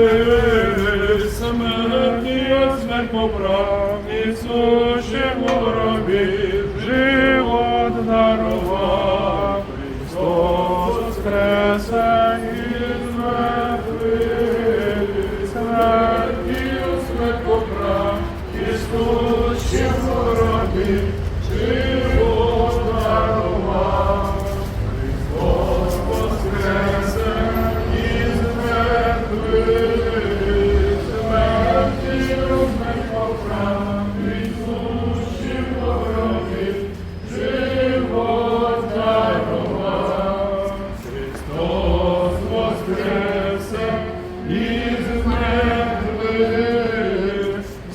Вели смерті, а живот дарував, Христос воскресе і мертвих, смерті, а смерть поправ, Ісуше воробі, воскресе із мертвих,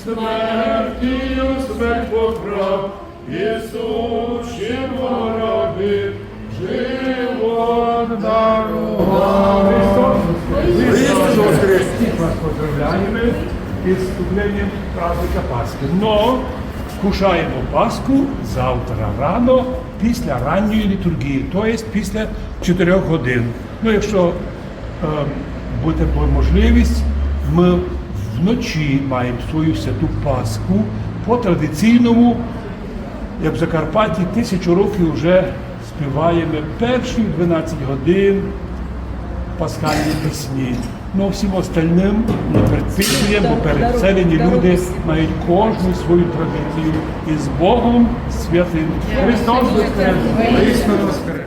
смертю смерть поправ, Ісус ще в гробі, живот дарував. Христос поздравляємо із вступленням праздника Пасхи. Но кушаємо Пасху завтра рано після ранньої літургії, тобто після 4 годин. Ну, якщо е, буде можливість, ми вночі маємо свою святу Пасху по традиційному, як в Закарпатті, тисячу років вже співаємо перші 12 годин пасхальні пісні. Ну, всім остальним не предписуємо, бо переселені люди мають кожну свою традицію. І з Богом святим. Христос Воскрес! Христос воскрес!